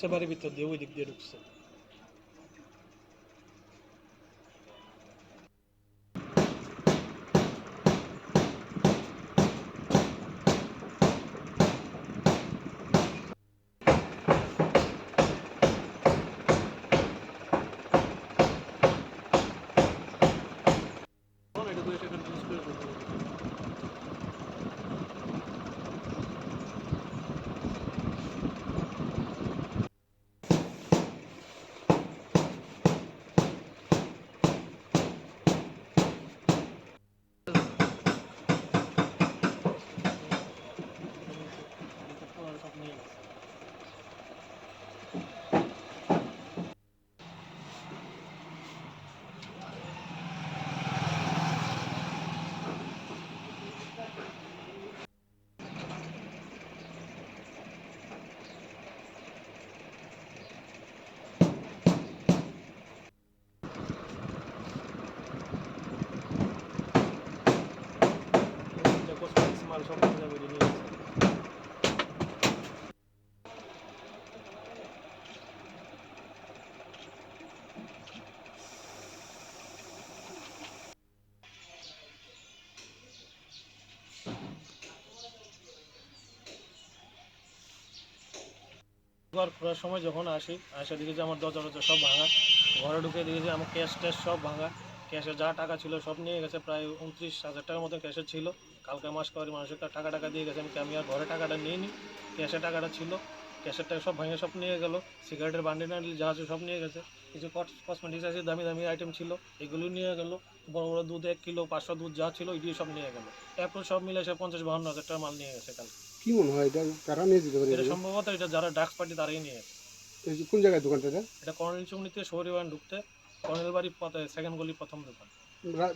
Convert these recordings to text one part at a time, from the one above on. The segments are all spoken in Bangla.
ঢুকছে বাড়ির ভিতর দিয়ে ওই দিক দিয়ে ঢুকছে এটা তো এখানে use করে দেবো। সব নিয়ে গেছে। দেখো স্পাইস মাল সব নিয়ে ঘর খোলার সময় যখন আসি আসে দেখি যে আমার দরজা সব ভাঙা, ঘরে ঢুকে দেখি যে আমার ক্যাশ ট্যাশ সব ভাঙা। ক্যাশে যা টাকা ছিল সব নিয়ে গেছে প্রায় উনত্রিশ হাজার টাকার মতো ক্যাশে ছিল। কালকে মাস করে মানুষের টাকা টাকা দিয়ে গেছে আমি আমি আর ঘরে টাকাটা নিয়ে নিই ক্যাশে টাকাটা ছিল ক্যাশের টাকা সব ভাঙে সব নিয়ে গেল সিগারেটের বান্ডিল টান্ডিল যা আছে সব নিয়ে গেছে কিছু কসমেটিক্স আছে দামি দামি আইটেম ছিল এগুলো নিয়ে গেল বড় বড় দুধ এক কিলো পাঁচশো দুধ যা ছিল এগুলি সব নিয়ে গেল। এরপর সব মিলে সে পঞ্চাশ বাহান্ন হাজার টাকা মাল নিয়ে গেছে কাল কি মনে হয় এটা? কারা নিয়ে যেতে পারে এটা সম্ভবত এটা যারা ড্রাগস পার্টি তারাই নিয়ে গেছে। কোন জায়গায় দোকানটা এটা? এটা কর্নেল চৌমনিতে শহরে বান ঢুকতে। কর্নেল বাড়ি সেকেন্ড গলি প্রথম দোকান।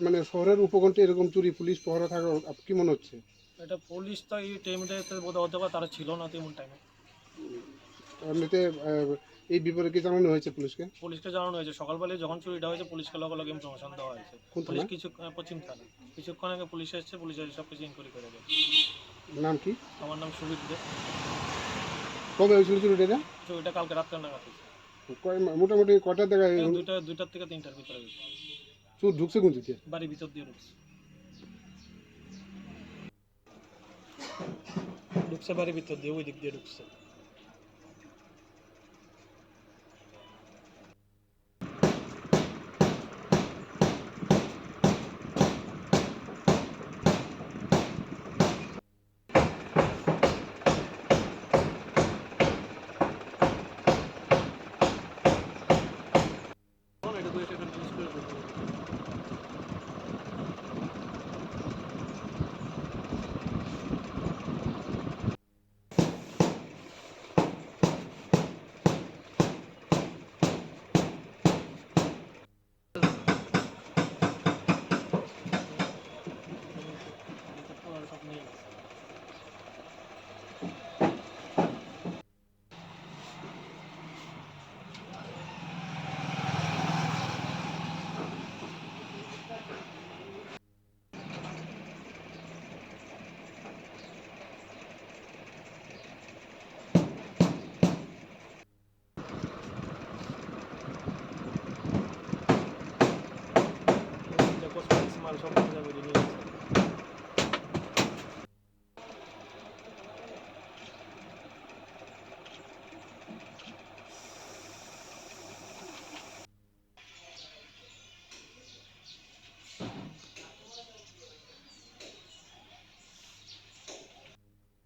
মানে শহরের উপকণ্ঠে এরকম চুরি পুলিশ পহরা থাকা কি মনে হচ্ছে? এটা পুলিশ তো এই টাইমটাতে বোধ হতে পারে তারা ছিল না তেমন টাইমে এমনিতে এই বিপরে কি জানানো হয়েছে পুলিশকে? পুলিশকে জানানো হয়েছে। সকালবেলায় যখন চুরিটা হয়েছে পুলিশকে লগে লগে ইনফরমেশন দেওয়া হয়েছে। পুলিশ? কিছু পশ্চিম থানা কিছুক্ষণ আগে পুলিশ এসেছে পুলিশ এসে সব কিছু ইনকোয়ারি করে দেয় নাম কি? আমার নাম সুবিধ দে। কবে হয়েছিল চুরিটা? চুরিটা কালকে রাত্রে নাগাদ হয়েছে। কয় মোটামুটি কটার থেকে দুটা দুইটার থেকে তিনটার ভিতরে চুর ঢুকছে কোন দিকে বাড়ির ভিতর দিয়ে ঢুকছে। ঢুকছে বাড়ির ভিতর দিয়ে ওই দিক দিয়ে ঢুকছে।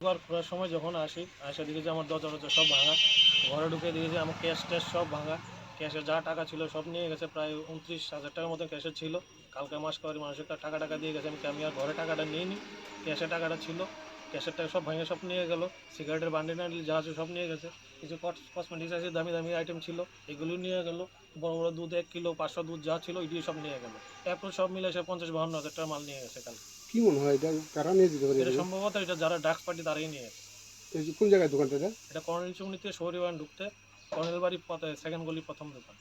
ঘর খোলার সময় যখন আসি, আসা দেখি যে আমার দরজা টরজা সব ভাঙা। ঘরে ঢুকে দেখি যে আমার ক্যাশ ট্যাশ সব ভাঙা। ক্যাশে যা টাকা ছিল সব নিয়ে গেছে প্রায় উনত্রিশ হাজার টাকার মতো ক্যাশে ছিল। কালকে মাস করে মানুষের টাকা টাকা দিয়ে গেছে আমি আমি আর ঘরে টাকাটা নিয়ে নিই ক্যাশে টাকাটা ছিল ক্যাশের টাকা সব ভাঙে সব নিয়ে গেল সিগারেটের বান্ডিল টান্ডিল যা আছে সব নিয়ে গেছে কিছু কসমেটিক্স আছে দামি দামি আইটেম ছিল এগুলো নিয়ে গেল বড় বড় দুধ এক কিলো পাঁচশো দুধ যা ছিল এগুলি সব নিয়ে গেল। এরপর সব মিলে সে পঞ্চাশ বাহান্ন হাজার টাকা মাল নিয়ে গেছে কাল কি মনে হয় এটা কারা নিয়ে পারে এটা সম্ভবত এটা যারা ড্রাগস পার্টি তারাই নিয়ে গেছে। কোন জায়গায় দোকানটা এটা? কর্নেল চৌমনিতে শহরে বান ঢুকতে কর্নেল বাড়ি সেকেন্ড গলি প্রথম দোকান।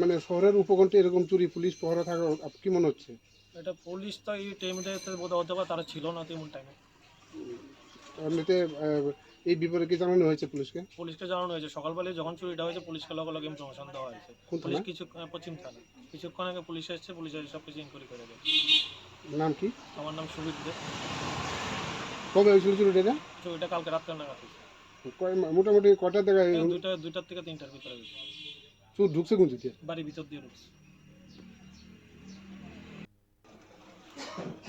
মানে শহরের উপকণ্ঠে এরকম চুরি পুলিশ পহরা থাকা কি মনে হচ্ছে? এটা পুলিশ তো এই টাইমটাতে বোধ হতে পারে তারা ছিল না তেমন টাইমে এমনিতে এই ব্যাপারে কি জানানো হয়েছে পুলিশকে? পুলিশকে জানানো হয়েছে। সকালবেলায় যখন চুরিটা হয়েছে পুলিশকে লগে লগে ইনফরমেশন দেওয়া হয়েছে। পুলিশ কিছু পশ্চিম থানা কিছুক্ষণ আগে পুলিশ এসেছে পুলিশ এসে সব কিছু ইনকোয়ারি করে দেয়। নাম কি? আমার নাম সুবিধ দে। কবে হয়েছিল চুরিটা? চুরিটা কালকে রাত্রে নাগাদ হয়েছে। কয় মা- মোটামুটি কটা থেকে দুটা দুটার থেকে তিনটার ভিতরে চুর ঢুকছে কোন দিকে বাড়ির ভিতর দিয়ে ঢুকছে।